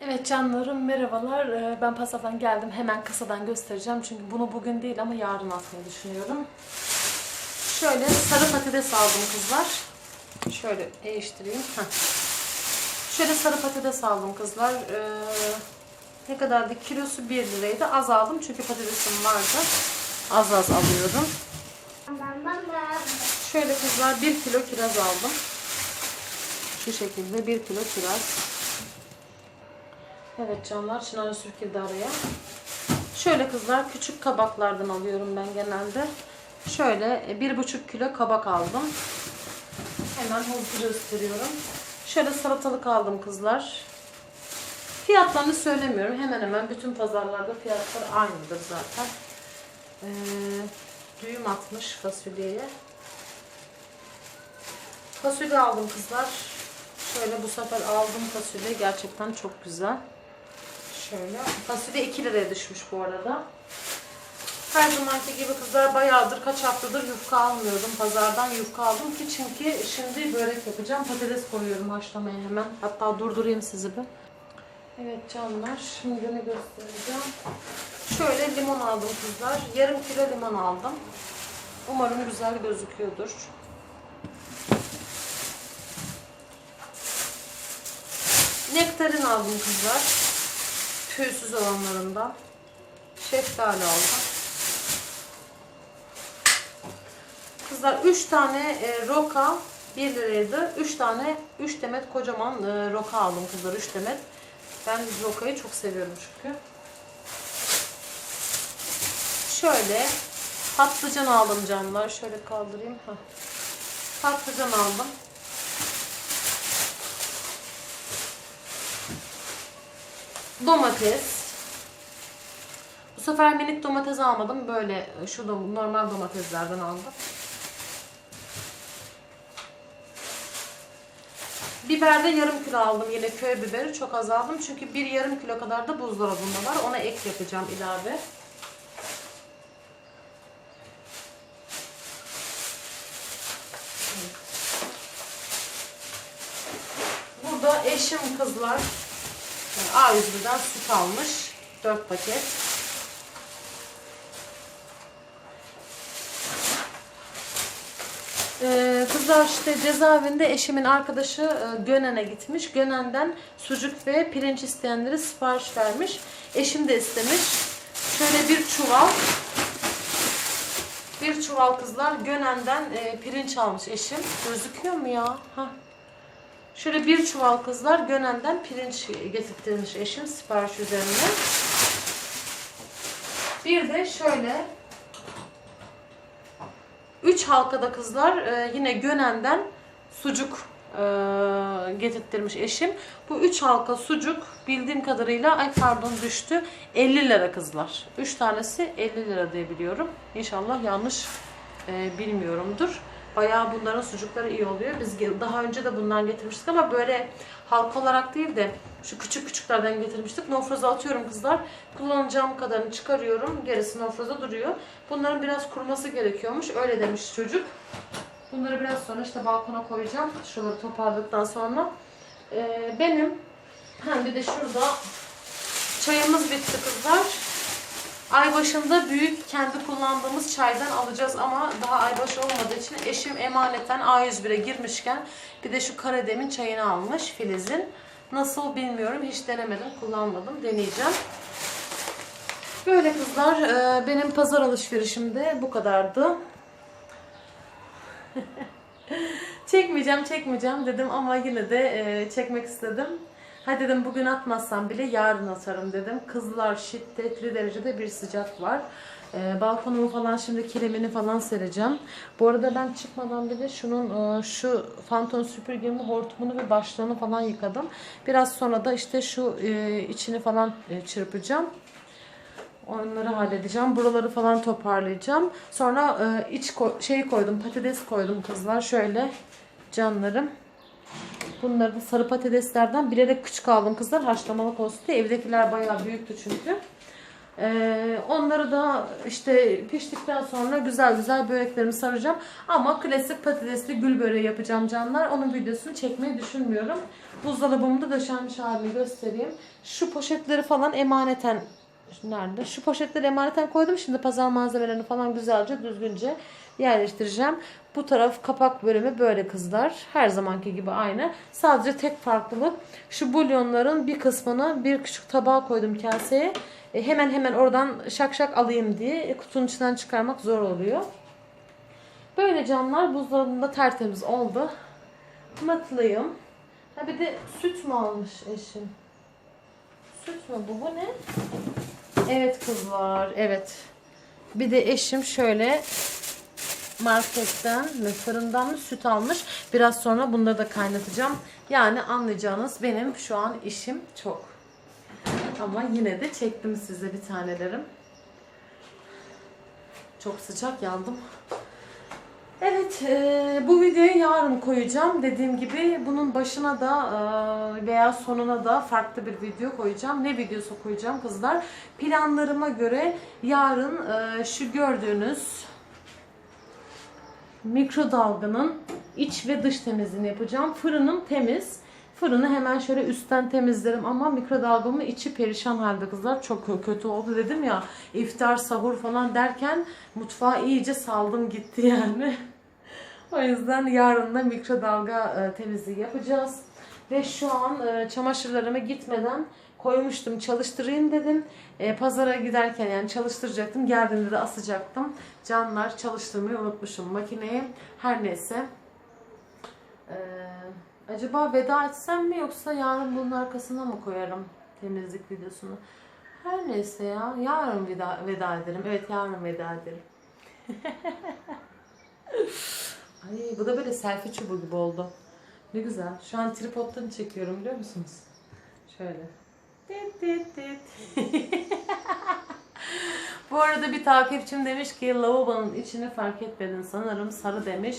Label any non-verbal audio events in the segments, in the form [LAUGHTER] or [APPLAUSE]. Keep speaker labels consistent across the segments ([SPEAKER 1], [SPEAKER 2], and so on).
[SPEAKER 1] Evet canlarım merhabalar. Ee, Ben pasadan geldim. Hemen kasadan göstereceğim. Çünkü bunu bugün değil ama yarın atmayı düşünüyorum. Şöyle sarı patates aldım kızlar. Şöyle değiştireyim. Şöyle sarı patates aldım kızlar. Ee, ne kadardı? Kilosu 1 liraydı. Az aldım çünkü patatesim vardı. Az az alıyorum. Şöyle kızlar 1 kilo kiraz aldım. Şu şekilde 1 kilo kiraz. Evet canlar Çınar sürkildi araya. Şöyle kızlar küçük kabaklardan alıyorum ben genelde. Şöyle e, bir buçuk kilo kabak aldım. Hemen hızlı gösteriyorum. Şöyle salatalık aldım kızlar. Fiyatlarını söylemiyorum. Hemen hemen bütün pazarlarda fiyatlar aynıdır zaten. Ee, düğüm atmış fasulyeye. Fasulye aldım kızlar. Şöyle bu sefer aldım fasulye. Gerçekten çok güzel. Şöyle. Fasulye 2 liraya düşmüş bu arada. Her zamanki gibi kızlar bayağıdır kaç haftadır yufka almıyordum. Pazardan yufka aldım ki çünkü şimdi börek yapacağım. Patates koyuyorum haşlamaya hemen. Hatta durdurayım sizi bir. Evet canlar şimdi ne göstereceğim. Şöyle limon aldım kızlar. Yarım kilo limon aldım. Umarım güzel gözüküyordur. Nektarin aldım kızlar. Tüysüz olanlarından. Şeftali aldım. Kızlar 3 tane e, roka 1 liraydı. 3 tane 3 demet kocaman e, roka aldım kızlar 3 demet. Ben rokayı çok seviyorum çünkü. Şöyle patlıcan aldım canlar. Şöyle kaldırayım. Heh. Patlıcan aldım. Domates. Bu sefer minik domates almadım. Böyle şu dom- normal domateslerden aldım. Biber de yarım kilo aldım. Yine köy biberi çok az aldım. Çünkü bir yarım kilo kadar da buzdolabında var. Ona ek yapacağım ilave. Burada eşim kızlar A101'den süt almış. 4 paket. Ee, kızlar işte cezaevinde eşimin arkadaşı e, Gönen'e gitmiş. Gönen'den sucuk ve pirinç isteyenleri sipariş vermiş. Eşim de istemiş. Şöyle bir çuval bir çuval kızlar Gönen'den e, pirinç almış eşim. Gözüküyor mu ya? Hah. Şöyle bir çuval kızlar Gönen'den pirinç getirttirmiş eşim sipariş üzerine. Bir de şöyle 3 halkada kızlar e, yine Gönen'den sucuk e, getirttirmiş eşim. Bu 3 halka sucuk bildiğim kadarıyla ay pardon düştü 50 lira kızlar. 3 tanesi 50 lira diye biliyorum. İnşallah yanlış e, bilmiyorumdur. Bayağı bunların sucukları iyi oluyor. Biz daha önce de bundan getirmiştik ama böyle halka olarak değil de şu küçük küçüklerden getirmiştik. Nofraza atıyorum kızlar. Kullanacağım kadarını çıkarıyorum. Gerisi nofraza duruyor. Bunların biraz kuruması gerekiyormuş. Öyle demiş çocuk. Bunları biraz sonra işte balkona koyacağım. Şuraları toparladıktan sonra. Ee, benim hem bir de şurada çayımız bitti kızlar. Ay başında büyük kendi kullandığımız çaydan alacağız ama daha aybaşı olmadığı için eşim emaneten A101'e girmişken bir de şu Karadem'in çayını almış Filiz'in. Nasıl bilmiyorum hiç denemedim kullanmadım deneyeceğim. Böyle kızlar e, benim pazar alışverişim de bu kadardı. [LAUGHS] çekmeyeceğim çekmeyeceğim dedim ama yine de e, çekmek istedim. Ha dedim bugün atmazsam bile yarın atarım dedim. Kızlar şiddetli derecede bir sıcak var. E, balkonumu falan şimdi kilimini falan sereceğim. Bu arada ben çıkmadan bile şunun e, şu fanton süpürgemin hortumunu ve başlığını falan yıkadım. Biraz sonra da işte şu e, içini falan e, çırpacağım. Onları halledeceğim. Buraları falan toparlayacağım. Sonra e, iç ko- şey koydum, patates koydum kızlar. Şöyle canlarım. Bunları da sarı patateslerden bilerek küçük aldım kızlar. Haşlamalık olsun. Evdekiler bayağı büyüktü çünkü. Ee, onları da işte piştikten sonra güzel güzel böreklerimi saracağım. Ama klasik patatesli gül böreği yapacağım canlar. Onun videosunu çekmeyi düşünmüyorum. Buzdolabımda döşenmiş halini göstereyim. Şu poşetleri falan emaneten nerede? Şu poşetleri emaneten koydum. Şimdi pazar malzemelerini falan güzelce düzgünce yerleştireceğim. Bu taraf kapak bölümü böyle kızlar. Her zamanki gibi aynı. Sadece tek farklılık şu bulyonların bir kısmını bir küçük tabağa koydum kaseye. E, hemen hemen oradan şak şak alayım diye e, kutunun içinden çıkarmak zor oluyor. Böyle camlar buzdolabında tertemiz oldu. Mutluyum. Ha bir de süt mü almış eşim? Süt mü bu? Bu ne? Evet kızlar, evet. Bir de eşim şöyle marketten mi fırından mı süt almış. Biraz sonra bunları da kaynatacağım. Yani anlayacağınız benim şu an işim çok. Ama yine de çektim size bir tanelerim. Çok sıcak yandım. Evet, e, bu videoyu yarın koyacağım. Dediğim gibi bunun başına da e, veya sonuna da farklı bir video koyacağım. Ne videosu koyacağım kızlar? Planlarıma göre yarın e, şu gördüğünüz mikrodalganın iç ve dış temizliğini yapacağım. Fırınım temiz. Fırını hemen şöyle üstten temizlerim ama mikrodalgamın içi perişan halde kızlar. Çok kötü oldu dedim ya. iftar, sahur falan derken mutfağı iyice saldım gitti yani. [LAUGHS] o yüzden yarın da mikrodalga e, temizliği yapacağız. Ve şu an e, çamaşırlarımı gitmeden koymuştum çalıştırayım dedim. E, pazara giderken yani çalıştıracaktım. Geldiğimde de asacaktım. Canlar çalıştırmayı unutmuşum makineyi. Her neyse. Eee Acaba veda etsem mi yoksa yarın bunun arkasına mı koyarım temizlik videosunu? Her neyse ya. Yarın veda, veda ederim. Evet yarın veda ederim. [LAUGHS] Ay bu da böyle selfie çubuğu gibi oldu. Ne güzel. Şu an tripodtan çekiyorum biliyor musunuz? Şöyle. Tit tit tit. [LAUGHS] bu arada bir takipçim demiş ki lavabonun içini fark etmedin sanırım sarı demiş.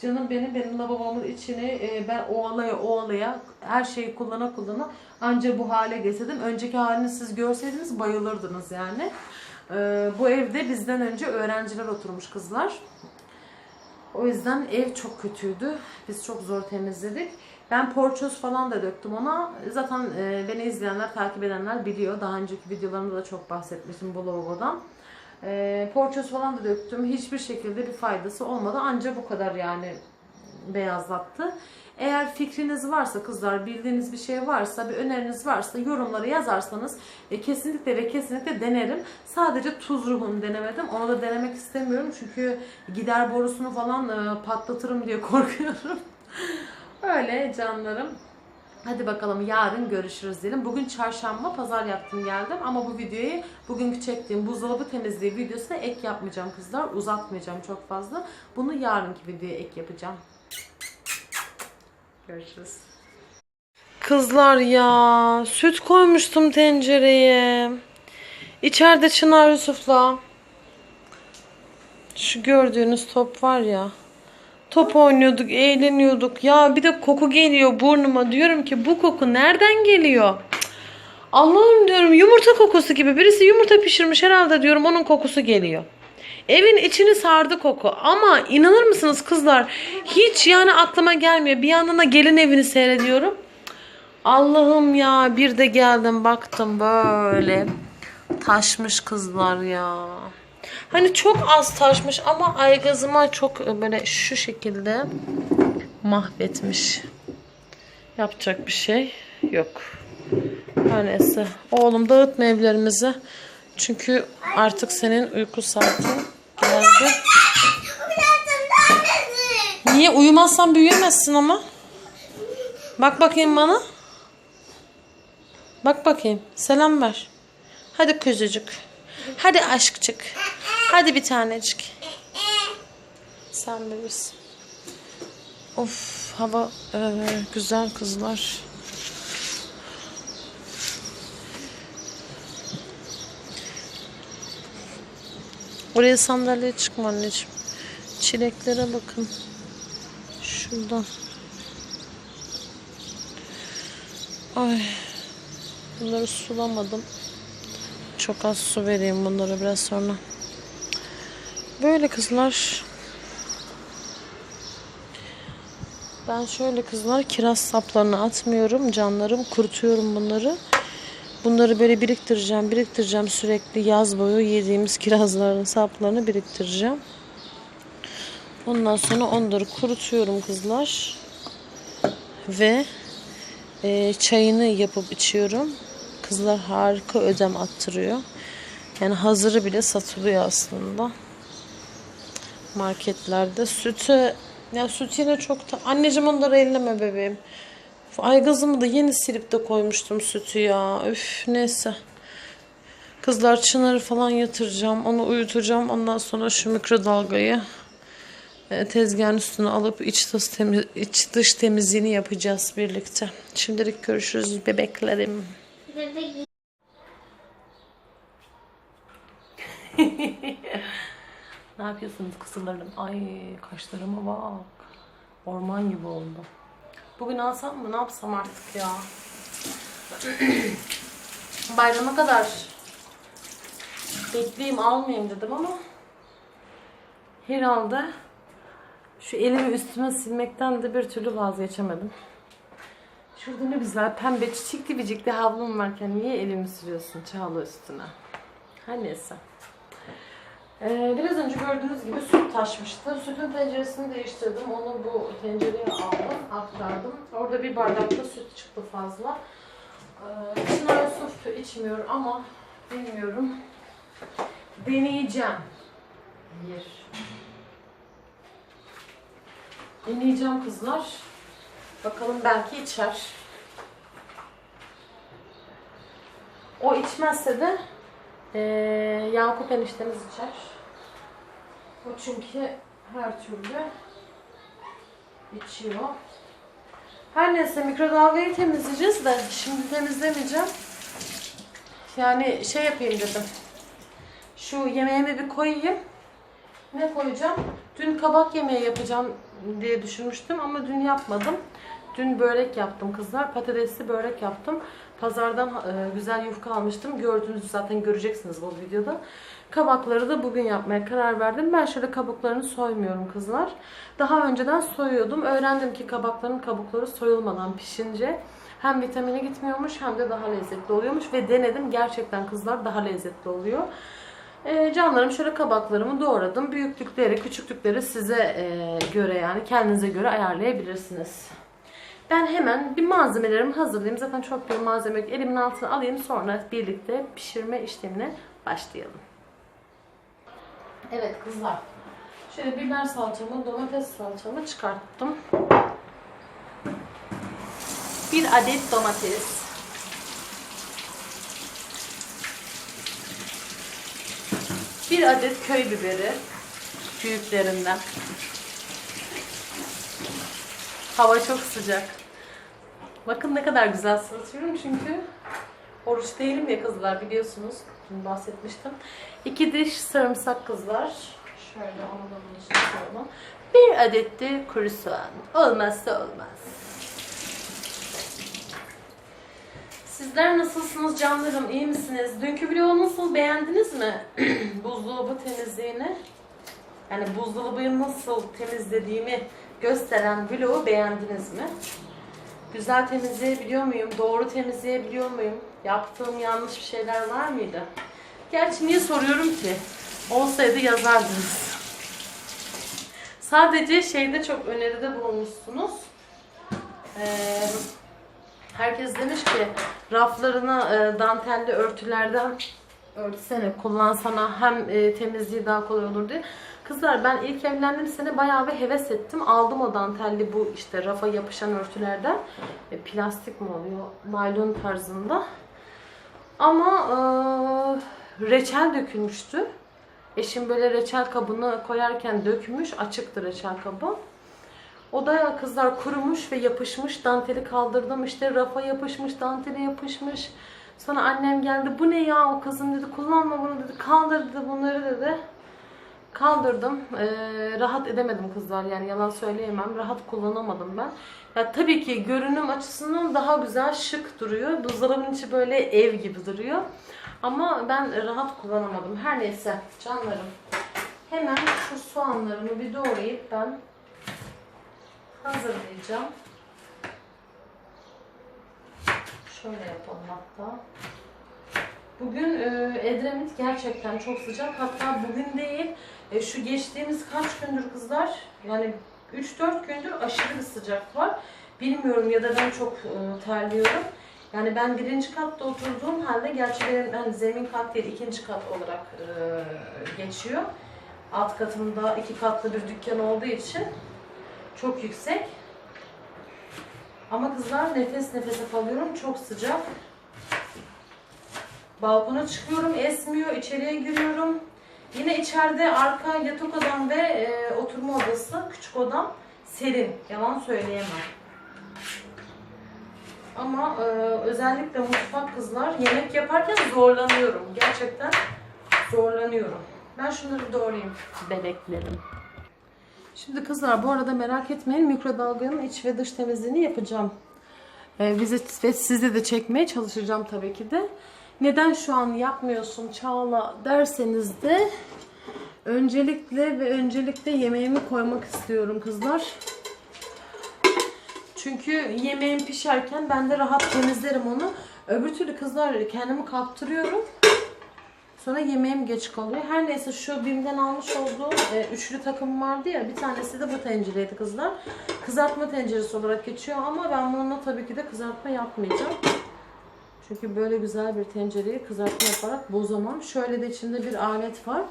[SPEAKER 1] Canım benim benim lavabomun içini e, ben ovalaya ovalaya her şeyi kullana kullana anca bu hale getirdim. Önceki halini siz görseydiniz bayılırdınız yani. E, bu evde bizden önce öğrenciler oturmuş kızlar. O yüzden ev çok kötüydü. Biz çok zor temizledik. Ben porçöz falan da döktüm ona. Zaten e, beni izleyenler, takip edenler biliyor. Daha önceki videolarımda da çok bahsetmiştim bu lavabodan. E, porçöz falan da döktüm. Hiçbir şekilde bir faydası olmadı. Anca bu kadar yani beyazlattı. Eğer fikriniz varsa kızlar, bildiğiniz bir şey varsa, bir öneriniz varsa yorumlara yazarsanız e, kesinlikle ve kesinlikle denerim. Sadece tuz ruhunu denemedim. Onu da denemek istemiyorum çünkü gider borusunu falan e, patlatırım diye [LAUGHS] korkuyorum. Öyle canlarım. Hadi bakalım yarın görüşürüz diyelim. Bugün çarşamba pazar yaptım geldim ama bu videoyu bugünkü çektiğim buzdolabı temizliği videosuna ek yapmayacağım kızlar. Uzatmayacağım çok fazla. Bunu yarınki videoya ek yapacağım. Görüşürüz. Kızlar ya süt koymuştum tencereye. İçeride Çınar Yusuf'la şu gördüğünüz top var ya. Top oynuyorduk, eğleniyorduk. Ya bir de koku geliyor burnuma. Diyorum ki bu koku nereden geliyor? Allah'ım diyorum yumurta kokusu gibi. Birisi yumurta pişirmiş herhalde diyorum onun kokusu geliyor. Evin içini sardı koku. Ama inanır mısınız kızlar? Hiç yani aklıma gelmiyor. Bir yandan da gelin evini seyrediyorum. Allah'ım ya bir de geldim baktım böyle. Taşmış kızlar ya. Hani çok az taşmış ama aygazıma çok böyle şu şekilde mahvetmiş. Yapacak bir şey yok. Her neyse. Oğlum dağıtma evlerimizi. Çünkü artık senin uyku saatin geldi. Niye uyumazsan büyüyemezsin ama? Bak bakayım bana. Bak bakayım. Selam ver. Hadi kuzucuk. Hadi aşkçık. Hadi bir tanecik. Sen bilirsin. Of hava e, güzel kızlar. Oraya sandalye çıkma anneciğim. Çileklere bakın. Şuradan. Ay. Bunları sulamadım. Çok az su vereyim bunlara biraz sonra. Böyle kızlar. Ben şöyle kızlar kiraz saplarını atmıyorum. Canlarım kurutuyorum bunları. Bunları böyle biriktireceğim, biriktireceğim sürekli yaz boyu yediğimiz kirazların saplarını biriktireceğim. Ondan sonra onları kurutuyorum kızlar. Ve e, çayını yapıp içiyorum. Kızlar harika ödem attırıyor. Yani hazırı bile satılıyor aslında. Marketlerde. Sütü ya süt yine çok da... Anneciğim onları elleme bebeğim. Aygazımı da yeni silip de koymuştum sütü ya. Üf neyse. Kızlar çınarı falan yatıracağım. Onu uyutacağım. Ondan sonra şu mikrodalgayı e, tezgahın üstüne alıp iç dış, temiz, iç dış temizliğini yapacağız birlikte. Şimdilik görüşürüz bebeklerim.
[SPEAKER 2] Bebek [LAUGHS]
[SPEAKER 1] Ne yapıyorsunuz kızlarım? Ay kaşlarıma bak. Orman gibi oldu. Bugün alsam mı? Ne yapsam artık ya? [CLEARS THROAT] Bayrama kadar bekleyeyim almayayım dedim ama herhalde şu elimi üstüme silmekten de bir türlü vazgeçemedim. Şurada ne güzel pembe çiçekli bicikli havlum varken niye elimi sürüyorsun Çağla üstüne? Her neyse. Ee, biraz önce gördüğünüz gibi süt taşmıştı. Sütün tenceresini değiştirdim. Onu bu tencereye aldım, aktardım. Orada bir bardakta süt çıktı fazla. Ee, Çınar süt içmiyor ama bilmiyorum. Deneyeceğim. Bir. Deneyeceğim kızlar. Bakalım belki içer. O içmezse de ee, Yakup eniştemiz içer. O çünkü her türlü içiyor. Her neyse mikrodalgayı temizleyeceğiz de şimdi temizlemeyeceğim. Yani şey yapayım dedim. Şu yemeğimi bir koyayım. Ne koyacağım? Dün kabak yemeği yapacağım diye düşünmüştüm ama dün yapmadım. Dün börek yaptım kızlar. Patatesli börek yaptım. Pazardan e, güzel yufka almıştım. Gördüğünüz zaten göreceksiniz bu videoda. Kabakları da bugün yapmaya karar verdim. Ben şöyle kabuklarını soymuyorum kızlar. Daha önceden soyuyordum. Öğrendim ki kabakların kabukları soyulmadan pişince hem vitamine gitmiyormuş hem de daha lezzetli oluyormuş. Ve denedim. Gerçekten kızlar daha lezzetli oluyor. E, canlarım şöyle kabaklarımı doğradım. Büyüklükleri, küçüklükleri size e, göre yani kendinize göre ayarlayabilirsiniz. Ben hemen bir malzemelerimi hazırlayayım. Zaten çok bir malzeme yok. Elimin altına alayım sonra birlikte pişirme işlemine başlayalım. Evet kızlar. Şöyle biber salçamı, domates salçamı çıkarttım. Bir adet domates. Bir adet köy biberi. Büyüklerinden. Hava çok sıcak. Bakın ne kadar güzel sırıtıyorum çünkü oruç değilim ya kızlar biliyorsunuz. Dün bahsetmiştim. İki diş sarımsak kızlar. Şöyle onu da koyalım. Bir adet de kuru soğan. Olmazsa olmaz. Sizler nasılsınız canlarım? İyi misiniz? Dünkü vlogu nasıl? Beğendiniz mi? [CLEARS THROAT] Buzdolabı temizliğini. Yani buzdolabıyı nasıl temizlediğimi gösteren vlogu beğendiniz mi? Güzel temizleyebiliyor muyum? Doğru temizleyebiliyor muyum? Yaptığım yanlış bir şeyler var mıydı? Gerçi niye soruyorum ki? Olsaydı yazardınız. Sadece şeyde çok öneride bulunmuşsunuz. Ee, herkes demiş ki raflarına e, dantelli örtülerden örtsene, kullansana hem e, temizliği daha kolay olur diye. Kızlar ben ilk evlendiğim sene bayağı bir heves ettim. Aldım o dantelli bu işte rafa yapışan örtülerden. E, plastik mi oluyor? Naylon tarzında. Ama e, reçel dökülmüştü. Eşim böyle reçel kabını koyarken dökmüş. Açıktı reçel kabı. O da kızlar kurumuş ve yapışmış. Danteli kaldırdım. işte rafa yapışmış, danteli yapışmış. Sonra annem geldi. Bu ne ya o kızım dedi. Kullanma bunu dedi. Kaldır dedi bunları dedi. Kaldırdım. Ee, rahat edemedim kızlar yani yalan söyleyemem. Rahat kullanamadım ben. Ya tabii ki görünüm açısından daha güzel, şık duruyor. Buzdolabının içi böyle ev gibi duruyor. Ama ben rahat kullanamadım. Her neyse canlarım. Hemen şu soğanlarımı bir doğrayıp ben hazırlayacağım. Şöyle yapalım hatta. Bugün e, Edremit gerçekten çok sıcak. Hatta bugün değil, e, şu geçtiğimiz kaç gündür kızlar, yani 3-4 gündür aşırı bir sıcak var. Bilmiyorum ya da ben çok e, terliyorum. Yani ben birinci katta oturduğum halde, gerçi benim ben zemin kat değil, ikinci kat olarak e, geçiyor. Alt katımda iki katlı bir dükkan olduğu için çok yüksek. Ama kızlar nefes nefese kalıyorum. Çok sıcak. Balkona çıkıyorum. Esmiyor. içeriye giriyorum. Yine içeride arka yatak odam ve e, oturma odası, küçük odam serin. Yalan söyleyemem. Ama e, özellikle mutfak kızlar yemek yaparken zorlanıyorum. Gerçekten zorlanıyorum. Ben şunları doğrayayım. Bebeklerim. Şimdi kızlar bu arada merak etmeyin mikrodalganın iç ve dış temizliğini yapacağım. Ee, ve size de çekmeye çalışacağım tabii ki de. Neden şu an yapmıyorsun Çağla derseniz de öncelikle ve öncelikle yemeğimi koymak istiyorum kızlar. Çünkü yemeğim pişerken ben de rahat temizlerim onu. Öbür türlü kızlar kendimi kaptırıyorum. Sonra yemeğim geç kalıyor. Her neyse şu BİM'den almış olduğum e, üçlü takım vardı ya. Bir tanesi de bu tencereydi kızlar. Kızartma tenceresi olarak geçiyor ama ben bununla tabii ki de kızartma yapmayacağım. Çünkü böyle güzel bir tencereyi kızartma yaparak bozamam. Şöyle de içinde bir alet var.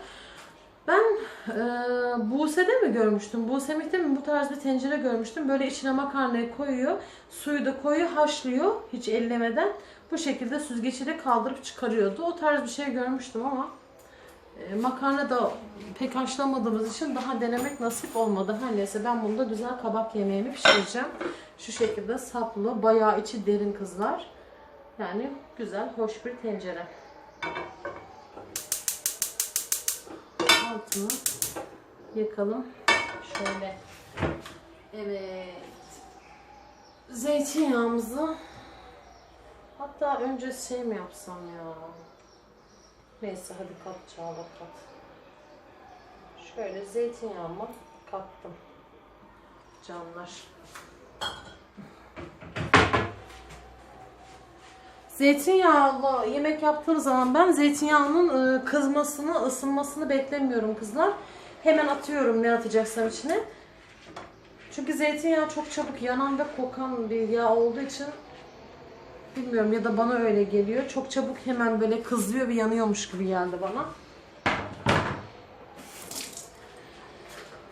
[SPEAKER 1] Ben e, Buse'de mi görmüştüm? Buse'mikte mi bu tarz bir tencere görmüştüm. Böyle içine makarnayı koyuyor. Suyu da koyuyor, haşlıyor hiç ellemeden. Bu şekilde süzgeciyle kaldırıp çıkarıyordu. O tarz bir şey görmüştüm ama e, makarna da pek haşlamadığımız için daha denemek nasip olmadı. Her neyse ben bunda güzel kabak yemeğimi pişireceğim. Şu şekilde saplı, bayağı içi derin kızlar. Yani güzel, hoş bir tencere. Altını yakalım. Şöyle. Evet. Zeytinyağımızı Hatta önce şey mi yapsam ya? Neyse hadi kat Çağla kat. Şöyle zeytinyağımı kattım. Canlar. Zeytinyağlı yemek yaptığım zaman ben zeytinyağının e, kızmasını, ısınmasını beklemiyorum kızlar. Hemen atıyorum ne atacaksam içine. Çünkü zeytinyağı çok çabuk yanan ve kokan bir yağ olduğu için Bilmiyorum ya da bana öyle geliyor. Çok çabuk hemen böyle kızıyor ve yanıyormuş gibi geldi bana.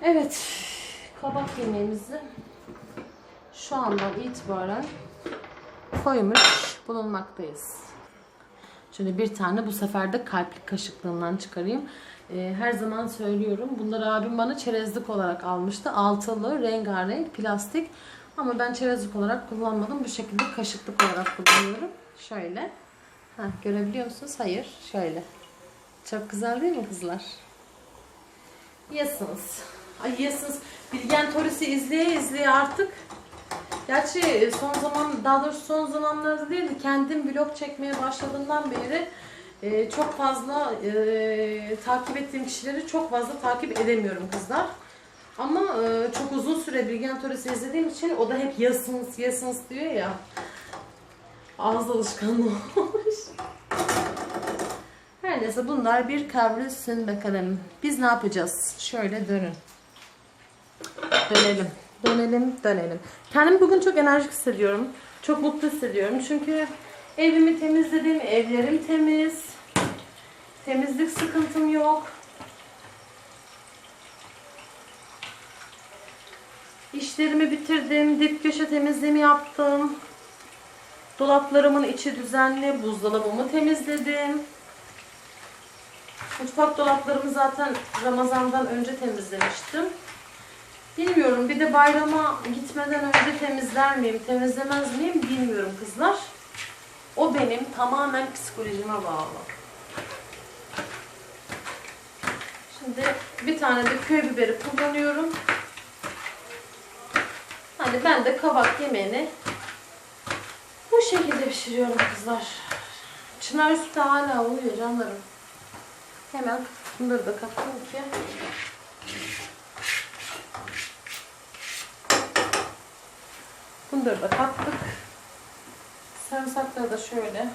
[SPEAKER 1] Evet. Kabak yemeğimizi şu andan itibaren koymuş bulunmaktayız. Şöyle bir tane bu sefer de kalplik kaşıklığından çıkarayım. Ee, her zaman söylüyorum. Bunları abim bana çerezlik olarak almıştı. Altılı, rengarenk, plastik. Ama ben çerezlik olarak kullanmadım. Bu şekilde kaşıklık olarak kullanıyorum. Şöyle. Ha, görebiliyor musunuz? Hayır. Şöyle. Çok güzel değil mi kızlar? Yesiniz. Ay yesiniz. Bilgen Torisi izleye izleye artık Gerçi son zaman, daha doğrusu son zamanlarda değil de kendim vlog çekmeye başladığımdan beri e, çok fazla e, takip ettiğim kişileri çok fazla takip edemiyorum kızlar. Ama e, çok uzun süre Bilgen Torres'i izlediğim için o da hep yasınız yasınız diyor ya. Ağız alışkanlığı olmuş. Her neyse bunlar bir kavrulsun bakalım. Biz ne yapacağız? Şöyle dönün. Dönelim. Dönelim, dönelim. Kendimi bugün çok enerjik hissediyorum. Çok mutlu hissediyorum. Çünkü evimi temizledim. Evlerim temiz. Temizlik sıkıntım yok. İşlerimi bitirdim. Dip köşe temizliğimi yaptım. Dolaplarımın içi düzenli. Buzdolabımı temizledim. Mutfak dolaplarımı zaten Ramazan'dan önce temizlemiştim. Bilmiyorum. Bir de bayrama gitmeden önce temizler miyim, temizlemez miyim bilmiyorum kızlar. O benim tamamen psikolojime bağlı. Şimdi bir tane de köy biberi kullanıyorum. Hani ben de kabak yemeğini bu şekilde pişiriyorum kızlar. Çınar üstü hala uyuyor canlarım. Hemen bunları da kattım ki. Bunları da kattık. Sarımsakları da şöyle.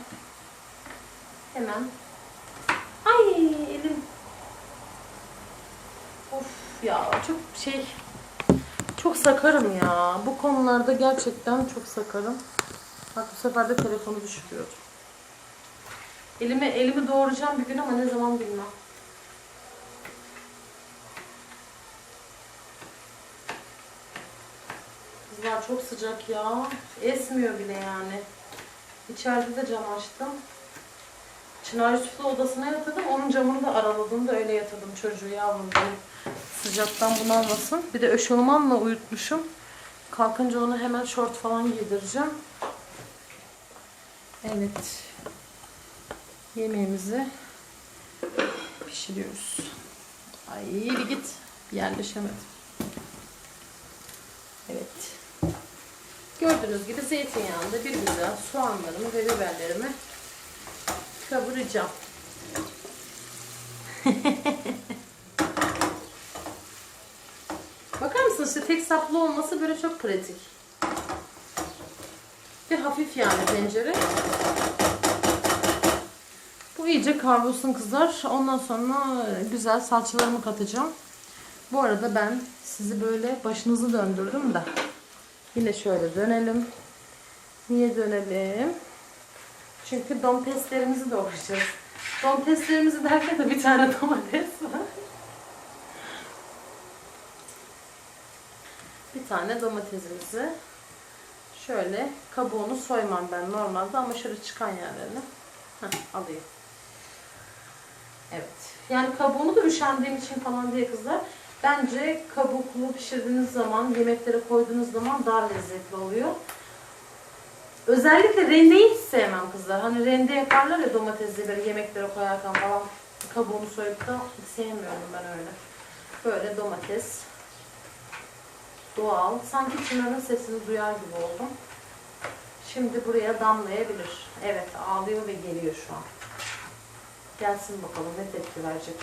[SPEAKER 1] Hemen. Ay elim. Of ya çok şey çok sakarım ya. Bu konularda gerçekten çok sakarım. Bak bu sefer de telefonu düşürüyorum. Elimi elimi doğuracağım bir gün ama ne zaman bilmem. Kızlar çok sıcak ya. Esmiyor bile yani. İçeride de cam açtım. Çınar Yusuf'la odasına yatırdım. Onun camını da araladım da öyle yatırdım çocuğu yavrum benim. Sıcaktan bunalmasın. Bir de eşofmanla uyutmuşum. Kalkınca onu hemen şort falan giydireceğim. Evet. Yemeğimizi pişiriyoruz. Ay bir git. Yerleşemedim. Evet. Gördüğünüz gibi zeytinyağında bir güzel soğanlarımı ve biberlerimi kavuracağım. [LAUGHS] Bakar mısınız işte tek saplı olması böyle çok pratik. Ve hafif yani tencere. Bu iyice kavrulsun kızlar. Ondan sonra güzel salçalarımı katacağım. Bu arada ben sizi böyle başınızı döndürdüm de. Yine şöyle dönelim. Niye dönelim? Çünkü domateslerimizi doğrayacağız. Domateslerimizi derken de bir tane domates var. Bir tane domatesimizi şöyle kabuğunu soymam ben normalde ama şöyle çıkan yerlerini heh, alayım. Evet. Yani kabuğunu da üşendiğim için falan diye kızlar. Bence kabuklu pişirdiğiniz zaman, yemeklere koyduğunuz zaman daha lezzetli oluyor. Özellikle rendeyi hiç sevmem kızlar. Hani rende yaparlar ya domatesleri yemeklere koyarken falan kabuğunu soyup da sevmiyorum ben öyle. Böyle domates. Doğal. Sanki Çınar'ın sesini duyar gibi oldum. Şimdi buraya damlayabilir. Evet ağlıyor ve geliyor şu an. Gelsin bakalım ne tepki verecek.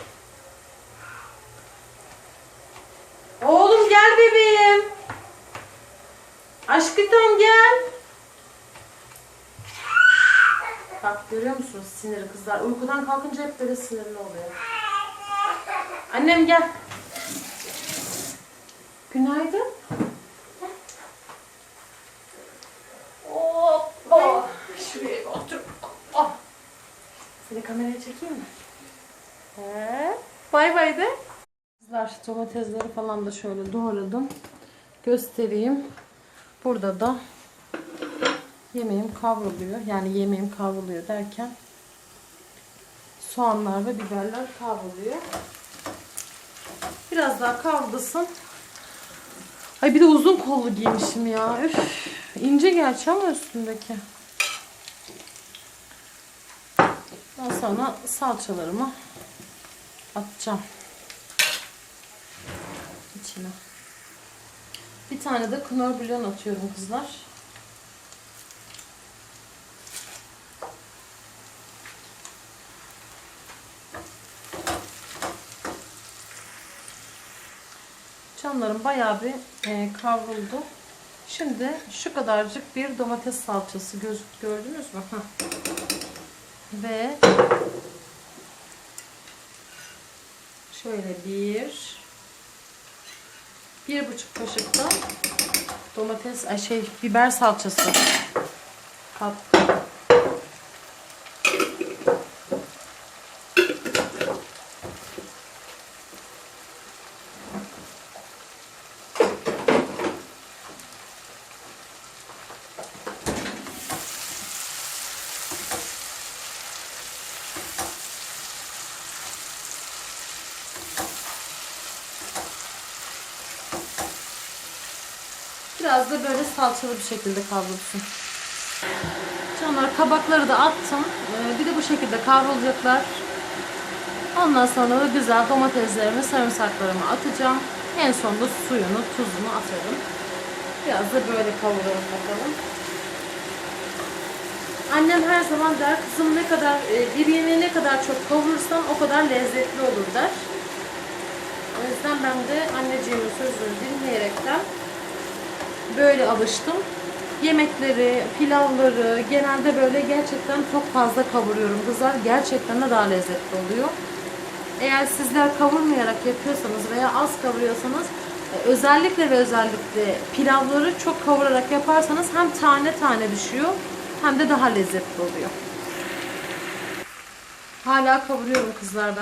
[SPEAKER 1] Oğlum gel bebeğim. Aşkım gel. Bak görüyor musunuz siniri kızlar? Uykudan kalkınca hep böyle sinirli oluyor. Annem gel. Günaydın. Hoppa. Şuraya bir otur. Oh. Seni kameraya çekeyim mi? He. Bay bay de. Kızlar domatesleri falan da şöyle doğradım. Göstereyim. Burada da yemeğim kavruluyor. Yani yemeğim kavruluyor derken soğanlar ve biberler kavruluyor. Biraz daha kavrulsun. Ay bir de uzun kollu giymişim ya. Üf. İnce gerçi ama üstündeki. Daha sonra salçalarımı atacağım. İçine. Bir tane de knor bulyon atıyorum kızlar. Canlarım bayağı bir e, kavruldu. Şimdi şu kadarcık bir domates salçası göz, gördünüz mü? Ve şöyle bir bir buçuk kaşık da domates ay şey biber salçası kattım. Biraz da böyle salçalı bir şekilde kavrulsun. Canlar kabakları da attım. Ee, bir de bu şekilde kavrulacaklar. Ondan sonra da güzel domateslerimi, sarımsaklarımı atacağım. En sonunda suyunu, tuzunu atarım. Biraz da böyle kavuralım bakalım. Annem her zaman der kızım ne kadar e, bir yemeği ne kadar çok kavurursan o kadar lezzetli olur der. O yüzden ben de anneciğimin sözünü dinleyerekten böyle alıştım. Yemekleri, pilavları genelde böyle gerçekten çok fazla kavuruyorum kızlar. Gerçekten de daha lezzetli oluyor. Eğer sizler kavurmayarak yapıyorsanız veya az kavuruyorsanız e, özellikle ve özellikle pilavları çok kavurarak yaparsanız hem tane tane düşüyor hem de daha lezzetli oluyor. Hala kavuruyorum kızlar.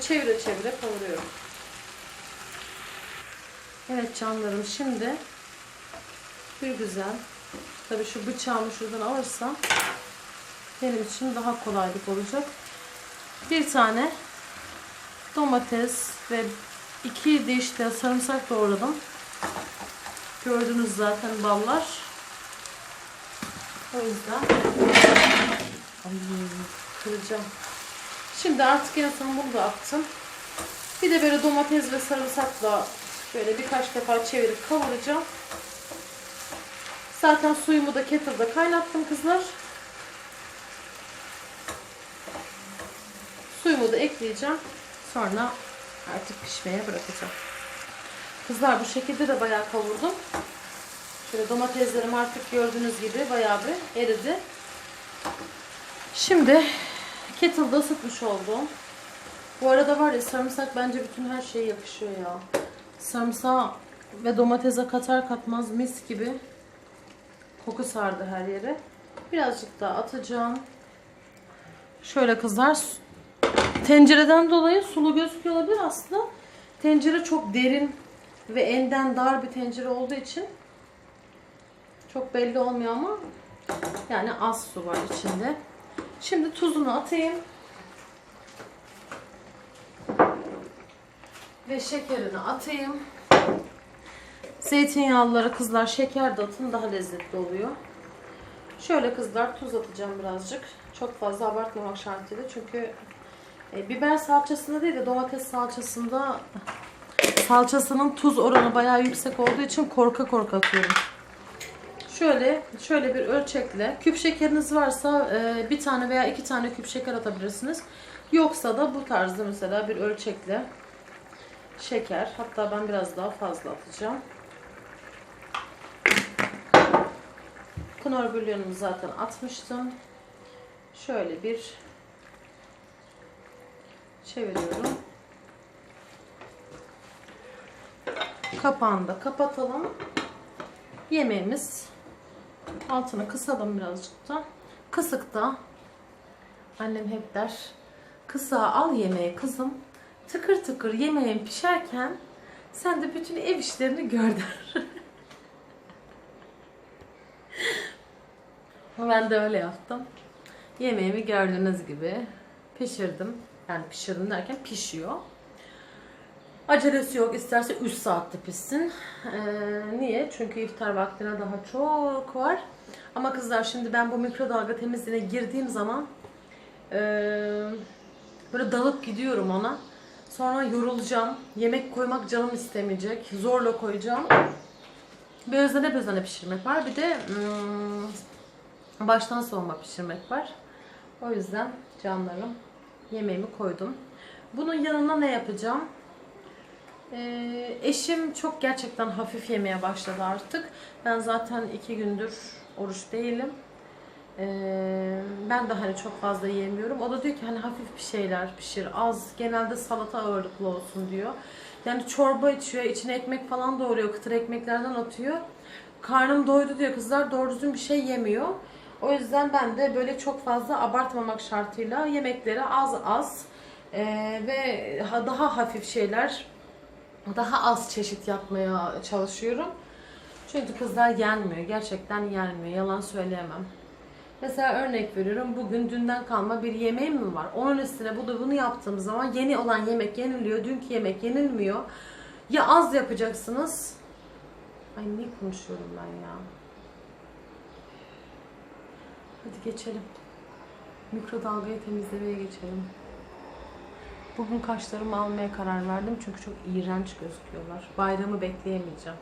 [SPEAKER 1] Çevire çevire kavuruyorum. Evet canlarım şimdi bir güzel tabii şu bıçağımı şuradan alırsam benim için daha kolaylık olacak. Bir tane domates ve iki diş de sarımsak doğradım. Gördünüz zaten ballar. O yüzden Ay, kıracağım. Şimdi artık en son bunu da attım. Bir de böyle domates ve sarımsakla böyle birkaç defa çevirip kavuracağım. Zaten suyumu da kettle'da kaynattım kızlar. Suyumu da ekleyeceğim. Sonra artık pişmeye bırakacağım. Kızlar bu şekilde de bayağı kavurdum. Şöyle domateslerim artık gördüğünüz gibi bayağı bir eridi. Şimdi kettle'da ısıtmış oldum. Bu arada var ya sarımsak bence bütün her şeye yakışıyor ya. Sarımsağı ve domatese katar katmaz mis gibi koku sardı her yere. Birazcık daha atacağım. Şöyle kızlar tencereden dolayı sulu gözüküyor olabilir aslında. Tencere çok derin ve enden dar bir tencere olduğu için çok belli olmuyor ama yani az su var içinde. Şimdi tuzunu atayım. Ve şekerini atayım. Zeytinyağlılara kızlar şeker de atın daha lezzetli oluyor. Şöyle kızlar tuz atacağım birazcık. Çok fazla abartmamak şartıyla çünkü e, biber salçasında değil de domates salçasında salçasının tuz oranı bayağı yüksek olduğu için korka korka atıyorum. Şöyle şöyle bir ölçekle küp şekeriniz varsa e, bir tane veya iki tane küp şeker atabilirsiniz. Yoksa da bu tarzda mesela bir ölçekle şeker. Hatta ben biraz daha fazla atacağım. Knorr bulyonumu zaten atmıştım. Şöyle bir çeviriyorum. Kapağını da kapatalım. Yemeğimiz altını kısalım birazcık da. Kısıkta annem hep der kısa al yemeği kızım tıkır tıkır yemeğin pişerken sen de bütün ev işlerini gör der. [LAUGHS] ben de öyle yaptım. Yemeğimi gördüğünüz gibi pişirdim. Yani pişirdim derken pişiyor. Acelesi yok. İsterse 3 saatte pişsin. Ee, niye? Çünkü iftar vaktine daha çok var. Ama kızlar şimdi ben bu mikrodalga temizliğine girdiğim zaman e, böyle dalıp gidiyorum ona. Sonra yorulacağım. Yemek koymak canım istemeyecek. Zorla koyacağım. Bir özene bezene pişirmek var. Bir de hmm, baştan soğuma pişirmek var. O yüzden canlarım yemeğimi koydum. Bunun yanına ne yapacağım? Ee, eşim çok gerçekten hafif yemeye başladı artık. Ben zaten iki gündür oruç değilim. Ee, ben de hani çok fazla yemiyorum. O da diyor ki hani hafif bir şeyler pişir, az, genelde salata ağırlıklı olsun diyor. Yani çorba içiyor, içine ekmek falan doğruyor, kıtır ekmeklerden atıyor. Karnım doydu diyor kızlar, doğru düzgün bir şey yemiyor. O yüzden ben de böyle çok fazla abartmamak şartıyla yemekleri az az e, ve daha hafif şeyler daha az çeşit yapmaya çalışıyorum. Çünkü kızlar yenmiyor. Gerçekten yenmiyor. Yalan söyleyemem. Mesela örnek veriyorum. Bugün dünden kalma bir yemeğim mi var? Onun üstüne bu da bunu yaptığım zaman yeni olan yemek yeniliyor. Dünkü yemek yenilmiyor. Ya az yapacaksınız. Ay ne konuşuyorum ben ya. Hadi geçelim. Mikrodalgayı temizlemeye geçelim. Bugün kaşlarımı almaya karar verdim çünkü çok iğrenç gözüküyorlar. Bayramı bekleyemeyeceğim.